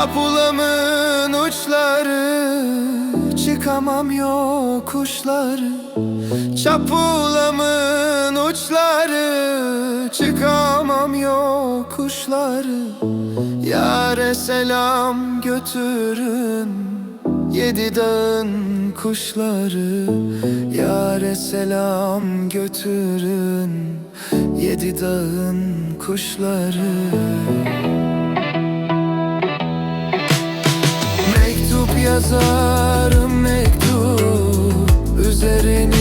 Çapulamın uçları Çıkamam yokuşları. Çapulamın uçları Çıkamam yokuşları. Yare selam götürün Yedi dağın kuşları. Yare selam götürün Yedi dağın kuşları yazarım mektup Üzeri